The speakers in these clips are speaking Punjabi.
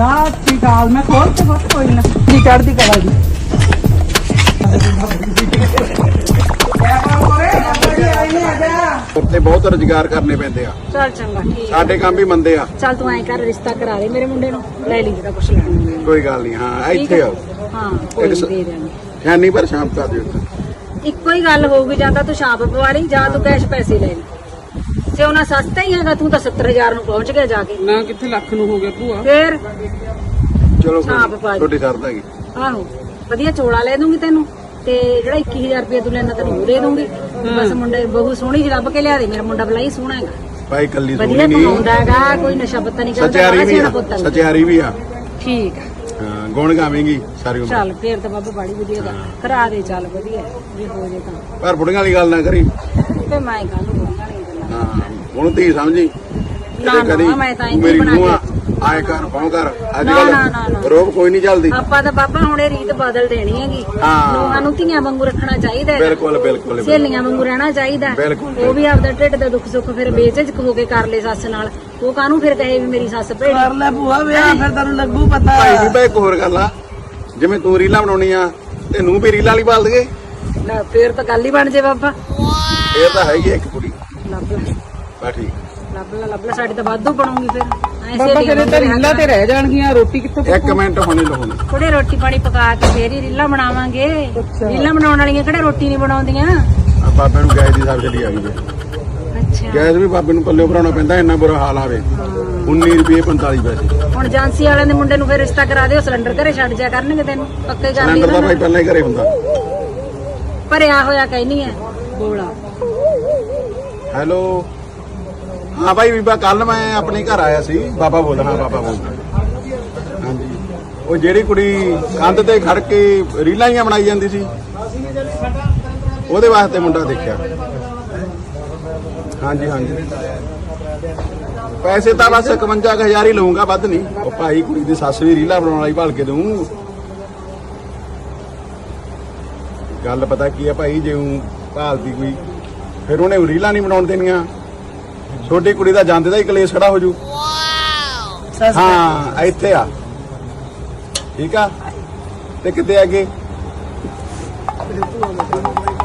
ਸਤਿ ਸ਼੍ਰੀ ਅਕਾਲ ਮੈਂ ਖੋਲ ਕੇ ਬਹੁਤ ਕੋਈ ਨਾ। ਜੀ ਚੜਦੀ ਕਲਾ ਜੀ? ਉੱਤੇ ਬਹੁਤ ਰੁਜ਼ਗਾਰ ਕਰਨੇ ਪੈਂਦੇ ਆ। ਚੱਲ ਚੰਗਾ ਠੀਕ ਸਾਡੇ ਕੰਮ ਵੀ ਮੰਦੇ ਆ। ਚੱਲ ਤੂੰ ਐਂ ਕਰ ਰਿਸ਼ਤਾ ਕਰਾ ਦੇ ਮੇਰੇ ਮੁੰਡੇ ਨੂੰ। ਲੈ ਲਈ ਜਿਹੜਾ ਕੁਛ ਲੈਣਾ। ਕੋਈ ਗੱਲ ਨਹੀਂ ਹਾਂ ਇੱਥੇ? ਆਓ। ਹਾਂ ਕੋਈ ਨੀ, ਦੇ ਦਿਆਂਗੇ। ਖਿਆਨੀ ਪਰ ਸ਼ਾਮ ਕਰ ਦਿਓ ਇੱਕੋ ਹੀ ਗੱਲ ਹੋਊਗੀ ਜਾਂ ਤਾਂ ਤੂੰ ਛਾਪ ਪਵਾ ਲਈ ਜਾਂ ਤੂੰ ਕੈਸ਼ ਪੈਸੇ ਲੈ ਲਈ। ਜੇ ਉਹਨਾਂ ਸਸਤਾ ਹੀ ਹੈਗਾ ਤੂੰ ਤਾਂ 70000 ਨੂੰ ਪਹੁੰਚ ਗਿਆ ਜਾ ਕੇ। ਨਾ ਕਿੱਥੇ ਲੱਖ ਨੂੰ ਹੋ ਗਿਆ ਭੂਆ? ਫੇਰ? ਚਲੋ ਛਾਪ ਪਾ ਹੈਗੀ ਆਹੋ ਵਧੀਆ ਚੋਲਾ ਲੈ ਦੂੰਗੀ ਤੈਨੂੰ ਤੇ ਜਿਹੜਾ 21000 ਰੁਪਏ ਤੂੰ ਲੈਣਾ ਤੈਨੂੰ ਉਹ ਦੇ ਦੂੰਗੀ। ਬਸ ਮੁੰਡੇ ਬਹੂ ਸੋਹਣੀ ਜਿਹੀ ਲੱਭ ਕੇ ਲਿਆ ਦੇ ਮੇਰਾ ਮੁੰਡਾ ਬਲਾਈ ਸੋਹਣਾ ਹੈਗਾ। ਭਾਈ ਕੱਲੀ ਵਧੀਆ ਸੋਹਣੀ ਨਹੀਂ। ਕਮਾਉਂਦਾ ਹੈਗਾ ਕੋਈ ਨਸ਼ਾ ਪੱਤਾ ਨਹੀਂ ਕਰਦਾ ਸਚਿਆਰੀ ਵੀ ਆ ਪੁੱਤ ਹੈਗਾ। ਸਚਿਆਰੀ ਵੀ ਆ। ਠੀਕ ਆ। ਹਾਂ, ਗੁਣ ਗਾਵੇਂਗੀ ਸਾਰੀ ਉਮਰ। ਚੱਲ ਫੇਰ ਤਾਂ ਬਾਬਾ ਬੜੀ ਵਧੀਆ ਗੱਲ ਕਰਾ ਦੇ ਚੱਲ ਵਧੀਆ ਜੇ ਹੋ ਜੇ ਤਾਂ। ਪਰ ਬੁੜੀਆਂ ਵਾਲੀ ਗੱਲ ਨਾ ਕਰੀ। ਤੇ ਮੈਂ ਕਾਹਨੂੰ ਬੋਲਣਾ ਹਾਂ ਹੁਣ ਧੀ ਸਮਝੀ? ਨਾ, ਨਾ, ਮੈਂ ਤਾਂ ਇੰਝ ਮੇਰੀ ਬਣਾ ਨੂੰਹ ਆਏ ਕਰ ਪਾਉ ਕਰ ਅੱਜ ਨਾ, ਨਾ, ਨਾ, ਨਾ। ਕੱਲ ਰੋਬ ਕੋਈ ਨਹੀਂ ਚੱਲਦੀ। ਆਪਾਂ ਤਾਂ ਬਾਬਾ ਹੁਣੇ ਰੀਤ ਬਦਲ ਦੇਣੀ ਹੈਗੀ। ਹਾਂ। ਨੂੰਹਾਂ ਨੂੰ ਧੀਆਂ ਵਾਂਗੂ ਰੱਖਣਾ ਚਾਹੀਦਾ ਹੈਗਾ। ਬਿਲਕੁਲ ਬਿਲਕੁਲ। ਸਹੇਲੀਆਂ ਵਾਂਗੂ ਰਹਿਣਾ ਚਾਹੀਦਾ। ਉਹ ਵੀ ਆਪਦਾ ਢਿੱਡ ਦਾ ਦੁੱਖ ਸੁੱਖ ਫਿਰ ਬੇਝਿਜਕ ਹੋ ਕੇ ਕਰ ਲੈ ਸੱਸ ਨਾਲ। ਉਹ ਕਾਹਨੂੰ ਫਿਰ ਕਹੇ ਵੀ ਮੇਰੀ ਸੱਸ ਭੇੜੀ? ਕਰ ਲੈ ਭੂਆ ਵਿਆਹ ਫਿਰ ਤੈਨੂੰ ਲੱਗੂ ਪਤਾ। ਭਾਈ ਵੀ ਭਾਈ ਇੱਕ ਹੋਰ ਗੱਲ ਆ। ਜਿਵੇਂ ਤੂੰ ਰੀਲਾਂ ਬਣਾਉਣੀ ਆ ਤੇ ਨੂੰ ਵੀ ਰੀਲਾਂ ਵਾਲੀ ਬਾਲ ਦਗੇ? ਲੈ ਫੇਰ ਤਾਂ ਗੱਲ ਹੀ ਬਣ ਜੇ ਬਾਬਾ। ਇਹ ਤਾਂ ਹੈਗੀ ਇੱਕ ਬਾ ਠੀਕ। ਲੱਭ ਲੈ ਲੱਭ ਲੈ ਸਾਡੀ ਤਾਂ ਵਾਧੂ ਬਣੂਗੀ ਫਿਰ। ਐਂ ਬਾਬਾ ਸਹੇਲੀਆਂ ਤੇਰੇ ਤਾਂ ਰੀਲਾਂ ਤੇ ਰਹਿ ਜਾਣਗੀਆਂ ਰੋਟੀ ਕਿੱਥੋਂ ਇੱਕ ਮਿੰਟ ਹੁਣੇ ਲਾਉਣੀ ਥੋੜੇ ਰੋਟੀ ਪਾਣੀ ਪਕਾ ਕੇ ਫੇਰ ਹੀ ਰੀਲਾਂ ਬਣਾਵਾਂਗੇ। ਰੀਲਾਂ ਬਣਾਉਣ ਵਾਲੀਆਂ ਕਿਹੜੇ ਰੋਟੀ ਨਹੀਂ ਬਣਾਉਂਦੀਆਂ? ਆ ਬਾਬੇ ਨੂੰ ਗੈਸ ਦੀ ਸਬਸਿਡੀ ਆ ਗਈ ਹੈ। ਅੱਛਾ। ਗੈਸ ਵੀ ਬਾਬੇ ਨੂੰ ਪੱਲੇ ਭਰਾਉਣਾ ਪੈਂਦਾ ਇੰਨਾ ਬੁਰਾ ਹਾਲ ਆਵੇ 19 ਰੁਪਏ 45 ਪੈਸੇ। ਹੁਣ ਏਜੰਸੀ ਵਾਲਿਆਂ ਦੇ ਮੁੰਡੇ ਨੂੰ ਫਿਰ ਰਿਸ਼ਤਾ ਕਰਾ ਦਿਓ ਸਿਲੰਡਰ ਘਰੇ ਛੱਡ ਜਾ ਕਰਨਗੇ ਤੈਨੂੰ ਪੱਕੇ ਕਰ ਸਿਲੰਡਰ ਦਾ ਭਾਈ ਲਈ ਪਹਿਲਾਂ ਹੀ ਘਰੇ ਹੁੰਦਾ। ਭਰਿਆ ਹੋਇਆ ਕਹਿਨੀ ਹੈ ਬੋਲਾ। ਹੈਲੋ। ਹਾਂ ਭਾਈ ਬੀਬਾ ਕੱਲ ਮੈਂ ਆਪਣੇ ਘਰ ਆਇਆ ਸੀ। ਬਾਬਾ ਬੋਲ, ਹਾਂ, ਬਾਬਾ ਬੋਲਦਾ ਹਾਂਜੀ। ਉਹ ਜਿਹੜੀ ਕੁੜੀ ਕੰਧ ਤੇ ਖੜ ਕੇ ਰੀਲਾਂ ਹੀ ਬਣਾਈ ਜਾਂਦੀ ਸੀ, ਉਹਦੇ ਵਾਸਤੇ ਮੁੰਡਾ ਦੇਖਿਆ। ਹਾਂਜੀ ਹਾਂਜੀ। ਪੈਸੇ ਤਾਂ ਬਸ 51000 ਹੀ ਲਵਾਂਗਾ ਵੱਧ ਨਹੀਂ। ਉਹ ਭਾਈ ਕੁੜੀ ਦੀ ਸੱਸ ਵੀ ਰੀਲਾ ਬਣਾਉਣ ਵਾਲੀ ਭਾਲ ਕੇ ਦਊਂ। ਗੱਲ ਪਤਾ ਕੀ ਹੈ ਭਾਈ, ਜੇ ਉਹ ਭਾਲਦੀ ਕੋਈ, ਫਿਰ ਉਹਨੇ ਰੀਲਾਂ ਨਹੀਂ ਬਣਾਉਣ ਦੇਣੀਆਂ। ਛੋਟੀ ਕੁੜੀ ਦਾ ਜਾਂਦੇ ਦਾ ਹੀ ਕਲੇਸ਼ ਖੜਾ ਹੋ ਜੂ। ਹਾਂ ਇੱਥੇ ਆ। ਠੀਕ ਆ? ਤੇ ਕਿਤੇ ਅੱਗੇ?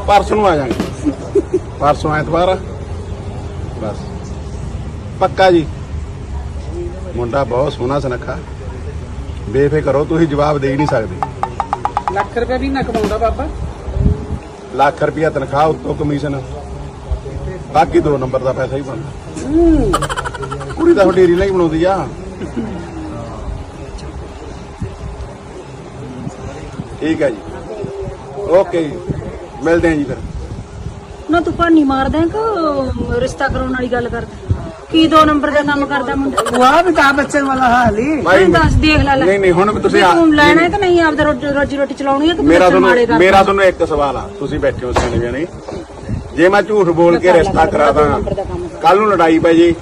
ਪਰਸੋਂ ਨੂੰ ਆ ਜਾਾਂਗੇ। ਪਰਸੋਂ ਐਤਵਾਰ ਆ। ਬਸ। ਪੱਕਾ ਜੀ। ਮੁੰਡਾ ਬਹੁਤ ਸੋਹਣਾ ਸੁਨੱਖਾ। ਬੇਫਿਕਰ ਹੋ ਤੁਸੀਂ ਜਵਾਬ ਦੇ ਹੀ ਨਹੀਂ ਸਕਦੇ। ਲੱਖ ਰੁਪਏ ਵੀ ਨਾ ਕਮਾਉਂਦਾ ਬਾਬਾ। ਲੱਖ ਰੁਪਿਆ ਤਨਖਾਹ ਉੱਤੋਂ ਕਮਿਸ਼ਨ। ਬਾਕੀ ਦੋ ਨੰਬਰ ਦਾ ਪੈਸਾ ਹੀ ਬਣਦਾ ਕੁੜੀ ਤਾਂ ਰੀਲਾਂ ਹੀ ਬਣਾਉਂਦੀ ਆ। ਠੀਕ ਹੈ ਜੀ। ਓਕੇ ਜੀ। ਮਿਲਦੇ ਹਾਂ ਜੀ ਫਿਰ। ਨਾ ਤੂੰ ਭਾਨੀ ਮਾਰਦਾ ਹੈ ਕਿ ਰਿਸ਼ਤਾ ਕਰਾਉਣ ਵਾਲੀ ਗੱਲ ਕਰਦਾ? ਕੀ ਦੋ ਨੰਬਰ ਦਾ ਕੰਮ ਕਰਦਾ ਮੁੰਡਾ? ਭੂਆ ਵੀ ਤਾਂ ਬੱਚੇ ਵਾਲਾ ਹਾਲ ਹੀ। ਭਾਈ ਦੱਸ ਦੇਖ ਲੈ ਲੈ। ਨਹੀਂ ਨਹੀਂ ਹੁਣ ਵੀ ਤੁਸੀਂ ਤੂੰ ਲੈਣਾ ਹੈ ਕਿ ਨਹੀਂ ਆਪਦਾ ਰੋਜੀ ਰੋਟੀ ਚਲਾਉਣੀ ਹੈ ਕਿ ਮੇਰਾ ਤੁਹਾਨੂੰ? ਮੇਰਾ ਤੁਹਾਨੂੰ ਇੱਕ ਸਵਾਲ ਆ। ਤੁਸੀਂ ਬੈਠੇ ਹੋ ਸਿਆਣੇ ਬਿਆਣੇ। ਜੇ ਮੈਂ ਝੂਠ ਬੋਲ ਕੇ ਰਿਸ਼ਤਾ ਕਰਾ ਦਾਂ ਕੱਲ ਨੂੰ ਲੜਾਈ ਪੈ ਜੇ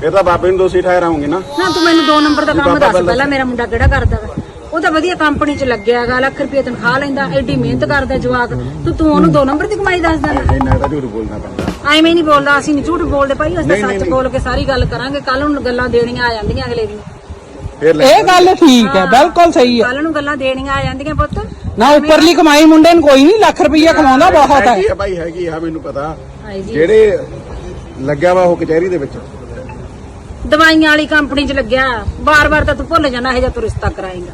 ਫਿਰ ਤਾਂ ਬਾਬੇ ਨੂੰ ਦੋਸ਼ੀ ਠਹਿਰਾਉਂਗੇ ਨਾ। ਨਾ ਤੂੰ ਮੈਨੂੰ ਦੋ ਨੰਬਰ ਦਾ ਕੰਮ ਦੱਸ ਪਹਿਲਾਂ- ਮੇਰਾ ਮੁੰਡਾ ਕਿਹੜਾ ਕਰਦਾ ਵਾ? ਉਹ ਤਾਂ ਵਧੀਆ ਕੰਪਨੀ 'ਚ ਲੱਗਿਆ ਹੈਗਾ ਲੱਖ ਰੁਪਏ ਤਨਖਾਹ ਲੈਂਦਾ ਐਡੀ ਮਿਹਨਤ ਕਰਦਾ ਜਵਾਕ। ਤੂੰ ਤੂੰ ਉਹਨੂੰ ਦੋ ਨੰਬਰ ਦੀ ਕਮਾਈ ਦੱਸ ਦੇਣਾ। ਇੰਨਾ ਤਾਂ ਝੂਠ ਬੋਲਣਾ ਪੈਂਦਾ। ਐਵੇਂ ਨਹੀਂ ਬੋਲਦਾ ਅਸੀਂ ਨਹੀਂ ਝੂਠ ਬੋਲਦੇ ਭਾਈ ਅਸੀਂ ਤਾਂ ਸੱਚ ਬੋਲ ਕੇ ਸਾਰੀ ਗੱਲ ਕਰਾਂਗੇ ਕੱਲ ਨੂੰ ਗੱਲਾਂ ਦੇਣੀਆਂ ਆ ਜਾਂਦੀਆਂ ਅਗਲੇ ਦੀ ਲੈ ਇਹ ਗੱਲ ਠੀਕ ਹੈ ਬਿਲਕੁਲ ਸਹੀ ਹੈ। ਕੱਲ ਨੂੰ ਗੱਲਾਂ ਦੇਣੀਆਂ ਆ ਜਾਂਦੀਆਂ ਪੁੱਤ। ਨਾ ਉੱਪਰਲੀ ਕਮਾਈ ਮੁੰਡੇ ਨੂੰ ਕੋਈ ਨਹੀਂ ਲੱਖ ਰੁਪਈਆ ਕਮਾਉਂਦਾ ਬਹੁਤ ਹੈ। ਹੈਗੀ ਆ ਭਾਈ ਹੈਗੀ ਆ ਮੈਨੂੰ ਪਤਾ। ਜਿਹੜੇ ਲੱਗਿਆ ਵਾ ਉਹ ਕਚਹਿਰੀ ਦੇ ਵਿੱਚ। ਦਵਾਈਆਂ ਵਾਲੀ ਕੰਪਨੀ 'ਚ ਲੱਗਿਆ। ਬਾਰ-ਬਾਰ ਤਾਂ ਤੂੰ ਭੁੱਲ ਜਾਣਾ ਇਹ ਜਾਂ ਤੂੰ ਰਿਸ਼ਤਾ ਕਰਾਏਂਗਾ।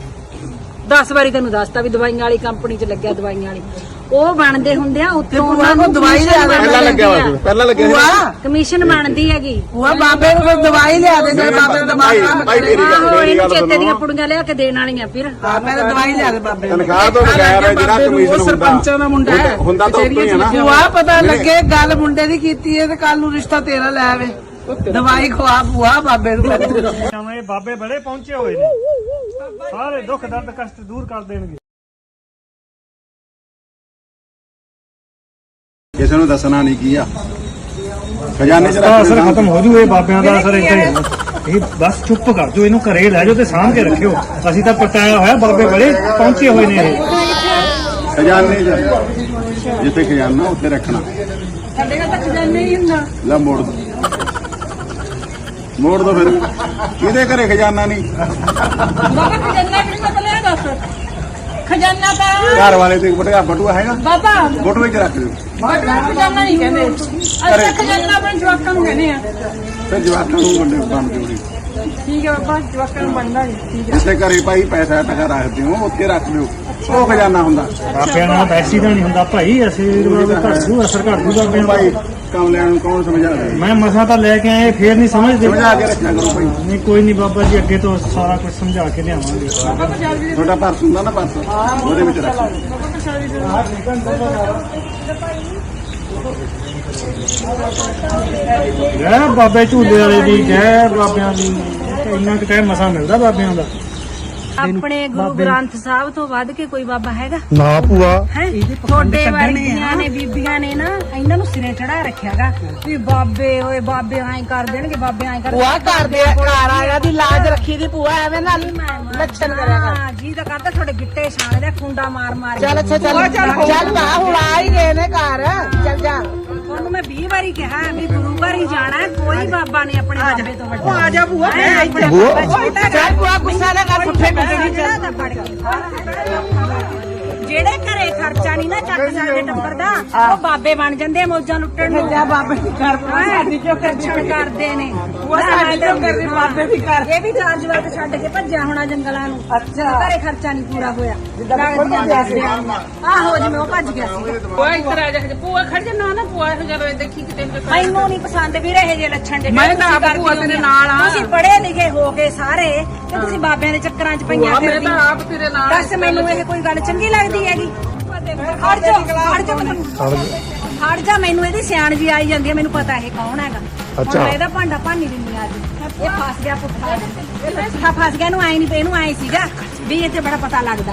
10 ਵਾਰੀ ਤੈਨੂੰ ਦੱਸਤਾ ਵੀ ਦਵਾਈਆਂ ਵਾਲੀ ਕੰਪਨੀ 'ਚ ਲੱਗਿਆ ਦਵਾਈਆਂ ਵਾਲੀ। ਉਹ ਬਣਦੇ ਹੁੰਦੇ ਆ ਉੱਤੋਂ ਉਹਨਾਂ ਨੂੰ ਦਵਾਈ ਲਿਆ ਦੇ। ਪਹਿਲਾਂ ਲੱਗਿਆ ਵਾ ਤੂੰ, ਪਹਿਲਾਂ ਲੱਗਿਆ ਸੀ ਨਾ? ਕਮਿਸ਼ਨ ਬਣਦੀ ਹੈਗੀ। ਭੂਆ ਬਾਬੇ ਨੂੰ ਕੋਈ ਦਵਾਈ ਲਿਆ ਦੇ ਜੇ ਬਾਬੇ ਦਾ ਦਿਮਾਗ ਕੰਮ ਭਾਈ ਮੇਰੀ ਗੱਲ ਆਹੋ ਮੇਰੀ ਇਹਨੂੰ ਗੱਲ ਚੇਤੇ ਦੀਆਂ ਸੁਣੋ ਪੁੜੀਆਂ ਲਿਆ ਕੇ ਦੇਣ ਵਾਲੀਆਂ ਫਿਰ। ਹਾਂ ਮੈਂ ਤਾਂ ਦਵਾਈ ਲਿਆ ਦੇ ਬਾਬੇ ਨੂੰ। ਤਨਖਾਹ ਤੋਂ ਬਗੈਰ ਜਿਹੜਾ ਬਾਬੇ ਨੂੰ, ਉਹ ਕਮਿਸ਼ਨ ਹੁੰਦਾ। ਸਰਪੰਚਾਂ ਦਾ ਮੁੰਡਾ ਹੈ ਹੁੰਦਾ ਤਾਂ ਉੱਤੋਂ ਹੀ ਆ ਨਾ। ਭੂਆ ਪਤਾ ਲੱਗੇ ਗੱਲ ਮੁੰਡੇ ਦੀ ਕੀਤੀ ਹੈ ਤੇ ਕੱਲ ਨੂੰ ਰਿਸ਼ਤਾ ਤੇਰਾ ਲੈ ਆਵੇ। ਦਵਾਈ ਖਵਾ ਭੂਆ ਬਾਬੇ ਨੂੰ। ਨਵੇਂ ਬਾਬੇ ਬੜੇ ਪਹੁੰਚੇ ਹੋਏ ਨੇ। ਸਾਰੇ ਦੁੱਖ ਦਰਦ ਕਸ਼ਟ ਦੂਰ ਕਰ ਦੇਣਗੇ। ਕਿਸੇ ਨੂੰ ਦੱਸਣਾ ਨਹੀਂ ਕੀ ਆ। ਖਜ਼ਾਨੇ ਚ ਤਾਂ ਅਸਰ। ਖਤਮ ਹੋ ਜੂ ਇਹ ਬਾਬਿਆਂ ਦਾ ਅਸਰ ਇੱਥੇ। ਇਹ ਬਸ ਚੁੱਪ ਕਰ ਜੋ ਇਹਨੂੰ ਘਰੇ ਲੈ ਜਾਓ ਤੇ ਸਾਂਭ ਕੇ ਰੱਖਿਓ। ਅਸੀਂ ਤਾਂ ਪਟਾਇਆ ਹੋਇਆ ਬਾਬੇ ਬੜੇ ਪਹੁੰਚੇ ਹੋਏ ਨੇ ਇਹ। ਖਜ਼ਾਨੇ ਚ। ਜਿੱਥੇ ਖਜ਼ਾਨਾ ਉੱਥੇ ਰੱਖਣਾ। ਸਾਡੇ ਘਰ ਤਾਂ ਖਜ਼ਾਨੇ ਹੀ ਹੁੰਦਾ ਲੈ ਮੋੜ ਦੋ। ਮੋੜ ਦੋ ਫਿਰ। ਕਿਹਦੇ ਘਰੇ ਖਜ਼ਾਨਾ ਨਹੀਂ? ਬਾਬਾ ਖਜ਼ਾਨਾ ਵੀ ਨਹੀਂ ਬਲਿਆ ਦੱਸ? ਖਜ਼ਾਨਾ ਤਾਂ ਘਰ ਵਾਲੇ ਤੇ ਬਟੂਆ ਬਟੂਆ ਹੈਗਾ। ਬਾਬਾ। ਬਟੂਏ ਚ ਰੱਖ ਦਿਓ। ਖਜ਼ਾਨਾ ਨਹੀਂ ਕਹਿੰਦੇ। ਅੱਛਾ ਖਜ਼ਾਨਾ ਆਪਣੇ ਜਵਾਕਾਂ ਨੂੰ ਕਹਿੰਦੇ ਆ। ਫਿਰ ਜਵਾਕਾਂ ਨੂੰ ਵੰਡੇ ਬਣ ਦਿਓ ਠੀਕ ਹੈ ਬਾਬਾ ਜਵਾਕਾਂ ਨੂੰ ਬਣਦਾ ਨਹੀਂ ਠੀਕ ਜਿੱਥੇ ਘਰੇ ਭਾਈ ਪੈਸਾ ਟਕਾ ਰੱਖਦੇ ਹੋ ਉੱਥੇ ਰੱਖ ਲਿਓ। ਉਹ ਖਜ਼ਾਨਾ ਹੁੰਦਾ। ਬਾਬਿਆਂ ਨਾਲ ਵੈਸੀ ਦਾ ਨਹੀਂ ਹੁੰਦਾ ਭਾਈ ਅਸੀਰਵਾਦ ਘੱਟ ਜੂ ਅਸਰ ਘੱਟ ਜੂ ਬਾਬਿਆਂ ਦਾ ਭਾਈ ਕਮਲਿਆਂ ਨੂੰ ਕੌਣ ਸਮਝਾਵੇ ਮੈਂ ਮਸਾ ਤਾਂ ਲੈ ਕੇ ਆਏ ਫੇਰ ਨਹੀਂ ਸਮਝਦੇ। ਸਮਝਾ ਕੇ ਰੱਖਿਆ ਕਰੋ ਭਾਈ। ਨਹੀਂ ਕੋਈ ਨਹੀਂ ਬਾਬਾ ਜੀ ਅੱਗੇ ਤੋਂ ਸਾਰਾ ਕੁਝ ਸਮਝਾ ਕੇ ਲਿਆਵਾਂਗੇ। ਤੁਹਾਡਾ ਪਰਸ ਹੁੰਦਾ ਨਾ ਪਰਸ? ਉਹਦੇ ਵਿੱਚ ਰੱਖ ਲਓ ਜੈ ਬਾਬੇ ਝੂਲੇ ਵਾਲੇ ਦੀ ਜੈ ਬਾਬਿਆਂ ਦੀ। ਇੰਨਾ ਕੁ ਟਾਈਮ ਮਸਾ ਮਿਲਦਾ ਬਾਬਿਆਂ ਦਾ। ਆਪਣੇ ਗੁਰੂ ਗ੍ਰੰਥ ਸਾਹਿਬ ਤੋਂ ਵੱਧ ਕੇ ਕੋਈ ਬਾਬਾ ਹੈਗਾ? ਨਾ ਭੂਆ। ਤੁਹਾਡੇ ਵਰਗੀਆਂ ਨੇ ਬੀਬੀਆਂ ਨੇ ਨਾ ਇਹਨਾਂ ਨੂੰ ਸਿਰੇ ਚੜਾ ਰੱਖਿਆਗਾ। ਵੀ ਬਾਬੇ ਓਏ ਬਾਬੇ ਐਂ ਕਰ ਦੇਣਗੇ ਬਾਬੇ ਐਂ ਕਰ ਭੂਆ ਕਰਦੇ ਆ ਘਰ ਆਇਆ ਦੀ ਲਾਜ ਰੱਖੀ ਦੀ ਭੂਆ ਐਵੇਂ ਨਾਲ ਲੱਛਣ ਕਰਿਆ ਕਰ ਹਾਂ, ਜੀ ਤਾਂ ਕਰਦਾ ਤੁਹਾਡੇ ਗਿੱਟੇ ਛਾਣੇ ਦੇ ਖੁੰਡਾ ਮਾਰ ਮਾਰ। ਚੱਲ ਅੱਛਾ ਚੱਲ। ਚੱਲ ਹੁਣ ਆ ਹੀ ਗਏ ਨੇ ਘਰ। ਚੱਲ ਜਾ। ਤੁਹਾਨੂੰ ਮੈਂ 20 ਵਾਰੀ ਕਿਹਾ ਵੀ ਗੁਰੂ ਘਰ ਹੀ ਜਾਣਾ ਹੈ, ਕੋਈ ਬਾਬਾ ਨਹੀਂ ਆਪਣੇ ਬਾਬੇ ਤੋਂ ਵੱਡਾ। ਆ ਜਾ। ਬਾਬਾ ਛੋਟਾ ਚੱਲ ਭੂਆ ਗੁੱਸਾ ਨਾ ਕਰ ਪੁੱਠੇ ਤਾਂ ਫੜ ਕੇ। ਜਿਹੜੇ ਘਰੇ ਖਰਚਾ ਨਹੀਂ ਨਾ ਚੱਕ ਸਕਦੇ ਟੱਬਰ ਦਾ ਉਹ ਬਾਬੇ ਬਣ ਜਾਂਦੇ ਆ ਮੌਜਾਂ ਲੁੱਟਣ ਨੂੰ। ਜਾ ਬਾਬੇ ਦੀ ਕਰ ਸਾਡੀ ਕਿਉਂ ਖਰਚਣ ਕਰਦੇ ਨੇ। ਉਹ ਸਾਡੀ ਕਿਉਂ ਕਰਦੀ ਬਾਬੇ ਦੀ ਕਰ ਇਹ ਵੀ ਜਵਾਕ ਛੱਡ ਕੇ ਭੱਜਿਆ ਹੋਣਾ ਜੰਗਲਾਂ ਨੂੰ। ਅੱਛਾ। ਘਰੇ ਖਰਚਾ ਨਹੀਂ ਪੂਰਾ ਹੋਇਆ। ਆਹੋ ਜਿਵੇਂ ਉਹ ਭੱਜ ਗਿਆ ਸੀ। ਪੂਆ ਇੱਧਰ ਆ ਜਾ ਪੂਆ ਖੜ ਜਾ ਨਾ ਨਾ ਪੂਆ ਜਦੋਂ ਦੇਖੀ ਕਿਤੇ ਮੈਨੂੰ ਨਹੀਂ ਪਸੰਦ ਵੀ ਰਹੇ ਜੇ ਲੱਛਣ ਜਿਹੜੇ ਮੈਂ ਤਾਂ ਆਪ ਭੂਆ ਤੇਰੇ। ਨਾਲ ਆ। ਤੁਸੀਂ ਪੜ੍ਹੇ ਲਿਖੇ ਹੋ ਗਏ ਸਾਰੇ। ਤੇ ਤੁਸੀਂ ਬਾਬਿਆਂ ਦੇ ਚੱਕਰਾਂ 'ਚ ਪਈਆਂ ਮੈਂ ਤਾਂ ਫਿਰਦੀਆਂ ਆਪ ਤੇਰੇ ਨਾਲ ਦੱਸ ਮੈਨੂੰ ਇਹ ਕੋਈ ਗੱਲ ਚੰਗੀ ਲੱਗਦੀ ਹੈਗੀ? ਖੜ ਜਾ ਖੜ ਜਾ ਮੈਨੂੰ। ਖੜ ਜਾ। ਮੈਨੂੰ ਇਹਦੀ ਸਿਆਣ ਜੀ ਆਈ ਜਾਂਦੀ ਹੈ ਮੈਨੂੰ ਪਤਾ ਇਹ ਕੌਣ ਹੈਗਾ। ਅੱਛਾ। ਮੈਂ ਇਹਦਾ ਭਾਂਡਾ ਭਾਨੀ ਦਿੰਦੀ ਆ ਅੱਜ। ਇਹ ਫਸ ਗਿਆ ਪੁੱਠਾ ਇਹ ਫਸ ਗਿਆ ਇਹਨੂੰ ਆਈ ਨਹੀਂ ਪਈ ਇਹਨੂੰ ਆਈ ਸੀਗਾ। ਵੀ ਇਹ ਤੇ ਬੜਾ ਪਤਾ ਲੱਗਦਾ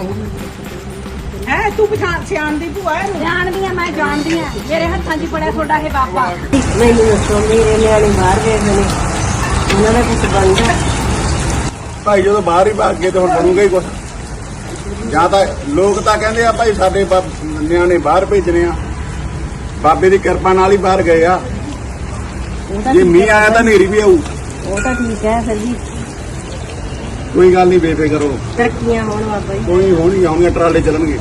ਹੈ। ਤੂੰ ਪਛਾਣ ਸਿਆਣ ਦੀ ਭੂਆ ਹੈ ਜਾਣਦੀ ਆ ਮੈਂ ਜਾਣਦੀ ਆ ਮੇਰੇ ਹੱਥਾਂ 'ਚ ਪੜਿਆ ਤੁਹਾਡਾ ਇਹ ਬਾਬਾ। ਮੈਨੂੰ ਦੱਸੋ ਮੇਰੇ ਨਿਆਣੇ ਬਾਹਰ ਗਏ ਨੇ। ਉਹਨਾਂ ਦਾ ਕੁਝ ਬਣਦਾ। ਭਾਈ ਜਦੋਂ ਬਾਹਰ ਹੀ ਭਾਗ ਗਏ ਤੇ ਹੁਣ ਬਣੂਗਾ ਹੀ ਕੁਛ। ਜਾਂ ਤਾਂ ਲੋਕ ਤਾਂ ਕਹਿੰਦੇ ਆ ਭਾਈ ਸਾਡੇ ਨਿਆਣੇ ਬਾਹਰ ਭੇਜਣੇ ਆ। ਬਾਬੇ ਦੀ ਕਿਰਪਾ ਨਾਲ ਹੀ ਬਾਹਰ ਗਏ ਆ। ਜੇ ਮੀਂਹ ਆਇਆ ਤਾਂ ਹਨੇਰੀ ਵੀ ਆਊ। ਉਹ ਤਾਂ ਠੀਕ ਹੈ ਫਿਰ ਜੀ ਕੋਈ ਗੱਲ ਨਹੀਂ ਬੇਫਿਕਰ ਹੋ ਤਰੱਕੀਆਂ ਹੋਣ ਬਾਬਾ ਜੀ। ਕੋਈ ਹੋਣੀ ਆਉਣਗੇ ਟਰਾਲੇ ਚੱਲਣਗੇ।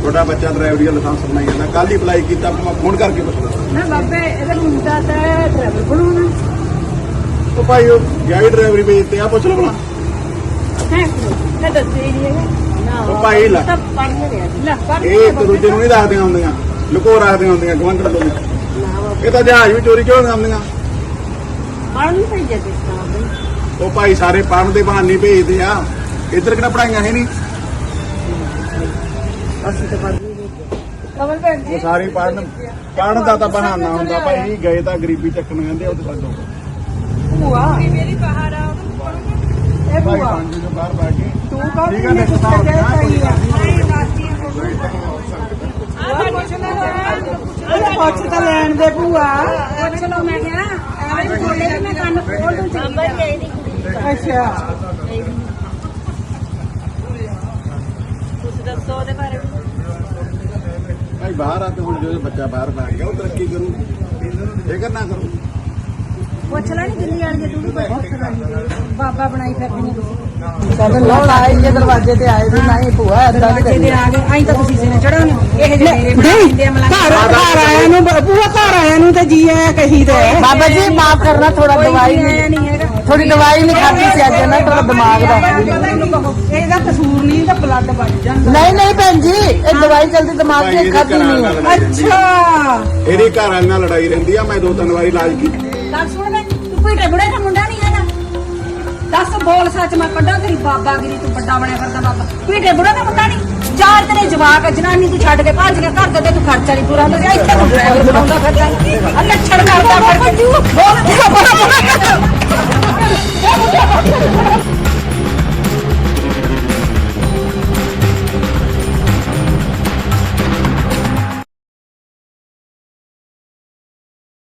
ਤੁਹਾਡਾ ਬੱਚਾ ਡਰਾਈਵਰੀ ਦਾ ਲਾਇਸੈਂਸ ਬਣਾਈ ਜਾਂਦਾ। ਕੱਲ ਹੀ ਅਪਲਾਈ ਕੀਤਾ ਮੈਂ ਫੋਨ ਕਰਕੇ ਪੁੱਛਦਾ ਨਾ ਬਾਬੇ ਇਹਦਾ ਮੁੰਡਾ ਤਾਂ ਡਰਾਈਵਰ ਬਣਾਉਣਾ। ਉਹ ਭਾਈ ਉਹ ਗਾਈ ਡਰਾਈਵਰੀ ਭੇਜ ਤੇ ਆ ਪੁੱਛ ਲਓ ਭਲਾ। ਹੈ? ਮੈਂ ਦੱਸੇ ਹੀ ਨਹੀਂ ਹੈਗਾ ਉਹ ਭਾਈ ਲੈ। ਤਾਂ ਲੈ ਪੜ੍ਹ ਇਹ ਇੱਕ ਦੂਜੇ ਨੂੰ ਨਹੀਂ ਦੱਸਦੀਆਂ ਹੁੰਦੀਆਂ ਲੁਕੋ ਰੱਖਦੀਆਂ ਹੁੰਦੀਆਂ ਗਵਾਂਢਣ ਤੋਂ ਵੀ। ਇਹ ਤਾਂ ਜਹਾਜ਼ ਵੀ ਚੋਰੀ ਕਿਉਂ ਜਾਂਦੀਆਂ ਪੜ੍ਹ ਨਹੀਂ ਪਈ ਜਾਂਦੇ ਤਾਂ ਉਹ ਭਾਈ ਸਾਰੇ ਪੜਨ ਦੇ ਬਹਾਨੇ ਭੇਜਦੇ ਆ। ਇੱਧਰ ਕਿਹੜਾ ਪੜਾਈਆਂ ਹੈ ਨਹੀਂ? ਕਮਲ ਭੈਣ ਉਹ ਸਾਰੇ ਪੜਨ ਪੜਨ ਦਾ ਤਾਂ ਬਹਾਨਾ ਹੁੰਦਾ ਭਾਈ ਗਏ ਤਾਂ ਗਰੀਬੀ ਚੱਕਣ ਕਹਿੰਦੇ ਉਹ ਤੇ ਭੂਆ। ਮੇਰੀ ਬਾਹਰ ਆ ਇਹ ਭੂਆ। ਦੇ ਬਾਹਰ ਬੈਠ ਕੇ ਤੂੰ ਕੌਣ ਠੀਕ ਹੈ ਪਈ ਆ ਪੁੱਛ ਤਾਂ ਲੈਣ ਦੇ ਭੂਆ। ਪੁੱਛ ਲਓ ਮੈਂ ਕਿਹਾ ਐਵੇਂ ਬੋਲੇ ਵੀ ਮੈਂ ਕੰਨ ਖੋਲ ਦੂੰ ਚੰਗੀ ਤਰ੍ਹਾਂ। ਅੱਛਾ। ਤੁਸੀਂ ਦੱਸੋ ਉਹਦੇ ਬਾਰੇ। ਭਾਈ ਬਾਹਰ ਆ ਤੇ ਹੁਣ ਜਦੋਂ ਬੱਚਾ ਬਾਹਰ ਬੈਠ ਗਿਆ ਉਹ ਤਰੱਕੀ ਕਰੂ। ਇਹ ਕਰਨਾ ਕਰੂ। ਪੁੱਛ ਲੈ ਨੀ ਦਿੱਲੀ ਵਾਲੀ ਜੇ ਤੂੰ ਵੀ ਪੁੱਛ ਲੈ ਬਾਬਾ ਬਣਾਈ ਫਿਰਦੀ ਤੁਸੀਂ ਸਾਡੇ ਲੋੜ ਆਏ ਜੇ ਦਰਵਾਜ਼ੇ ਤੇ ਆਏ ਵੀ ਨਹੀਂ ਭੂਆ ਏਦਾਂ ਨਹੀਂ ਜਿਹਦੇ ਆ ਗਏ ਆਈ ਤਾਂ ਤੁਸੀਂ ਸਿਰੇ ਚੜੋ ਨਹੀਂ ਇਹ ਜਿਹੜੇ ਮੇਰੇ ਬੰਦੇ ਅਮਲਾ ਘਰ ਘਰ ਆਇਆ ਨੂੰ ਭੂਆ ਘਰ ਆਇਆ ਨੂੰ ਤੇ ਜੀ ਆਇਆ ਕਹੀ ਤੇ। ਬਾਬਾ ਜੀ ਮਾਫ ਕਰਨਾ ਥੋੜਾ ਦਵਾਈ ਨਹੀਂ ਨਹੀਂ। ਹੈਗਾ। ਥੋੜੀ ਦਵਾਈ ਨਹੀਂ ਖਾਧੀ ਸੀ ਅੱਜ ਨਾ ਥੋੜਾ ਦਿਮਾਗ ਦਾ। ਇਹਦਾ ਕਸੂਰ ਨਹੀਂ ਇਹਦਾ ਬਲੱਡ ਵੱਜ ਜਾਂਦਾ। ਨਹੀਂ ਨਹੀਂ ਭੈਣ ਜੀ ਇਹ ਦਵਾਈ ਜਲਦੀ ਦਿਮਾਗ 'ਚ ਨਹੀਂ। ਇਹਦੀ ਘਰ ਨਾਲ ਲੜਾਈ ਰਹਿੰਦੀ ਆ ਮੈਂ ਦੋ ਤਿੰਨ ਵਾਰੀ ਇਲਾਜ ਕੀਤੀ। ਗੱਲ ਸੁਣ ਲੈ ਤੂੰ ਕੋਈ ਬੁੜੇ ਦਾ ਮੁੰਡਾ ਨਹੀਂ ਹੈਗਾ ਦੱਸ ਬੋਲ ਸੱਚ ਮੈਂ ਕੱਢਾਂ ਤੇਰੀ ਬਾਬਾਗਿਰੀ ਤੂੰ ਵੱਡਾ ਬਣਿਆ ਕਰਦਾ ਬਾਬਾ ਤੂੰ ਏਡੇ ਬੁੜਾ ਦਾ ਮੁੰਡਾ ਨਹੀਂ ਚਾਰ ਤੇਰੇ ਜਵਾਕ ਜਨਾਨੀ ਤੂੰ ਛੱਡ ਕੇ ਭੱਜ ਗਿਆ ਘਰ ਦਾ ਤੇ ਤੂੰ ਖਰਚਾ ਨਹੀਂ ਪੂਰਾ ਹੁੰਦਾ ਇੱਥੇ ਤੂੰ ਡਰਾਈਵਰ ਬਣਾਉਂਦਾ ਫਿਰਦਾ ਆ ਲੱਛਣ ਕਰਦਾ ਫੜ ਕੇ ਬੋਲ